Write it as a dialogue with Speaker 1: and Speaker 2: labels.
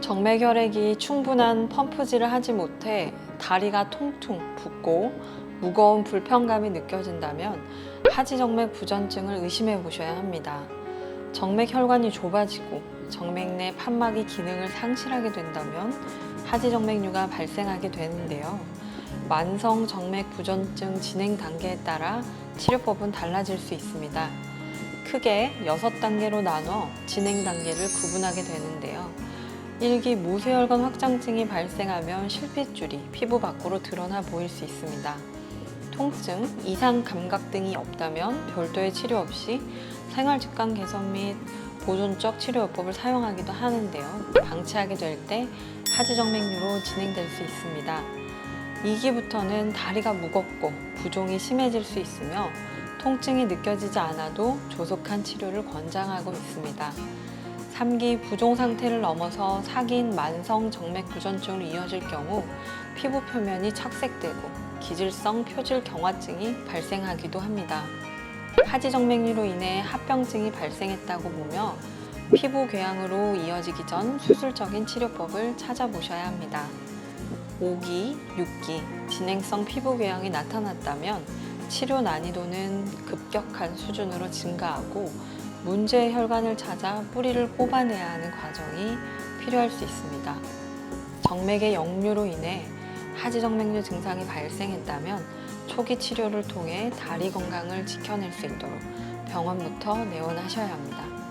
Speaker 1: 정맥혈액이 충분한 펌프질을 하지 못해 다리가 통퉁 붓고 무거운 불편감이 느껴진다면 하지정맥 부전증을 의심해 보셔야 합니다. 정맥 혈관이 좁아지고 정맥 내 판막이 기능을 상실하게 된다면 하지정맥류가 발생하게 되는데요. 만성 정맥 부전증 진행 단계에 따라 치료법은 달라질 수 있습니다. 크게 6단계로 나눠 진행 단계를 구분하게 되는데요. 1기 모세혈관 확장증이 발생하면 실핏줄이 피부 밖으로 드러나 보일 수 있습니다. 통증, 이상 감각 등이 없다면 별도의 치료 없이 생활습관 개선 및 보존적 치료요법을 사용하기도 하는데요. 방치하게 될 때 하지정맥류로 진행될 수 있습니다. 2기부터는 다리가 무겁고 부종이 심해질 수 있으며 통증이 느껴지지 않아도 조속한 치료를 권장하고 있습니다. 3기 부종 상태를 넘어서 4기인 만성 정맥 부전증으로 이어질 경우 피부 표면이 착색되고 기질성 표질 경화증이 발생하기도 합니다. 하지정맥류로 인해 합병증이 발생했다고 보며 피부 궤양으로 이어지기 전 수술적인 치료법을 찾아보셔야 합니다. 5기, 6기 진행성 피부 궤양이 나타났다면 치료 난이도는 급격한 수준으로 증가하고 문제의 혈관을 찾아 뿌리를 뽑아내야 하는 과정이 필요할 수 있습니다. 정맥의 역류로 인해 하지정맥류 증상이 발생했다면 초기 치료를 통해 다리 건강을 지켜낼 수 있도록 병원부터 내원하셔야 합니다.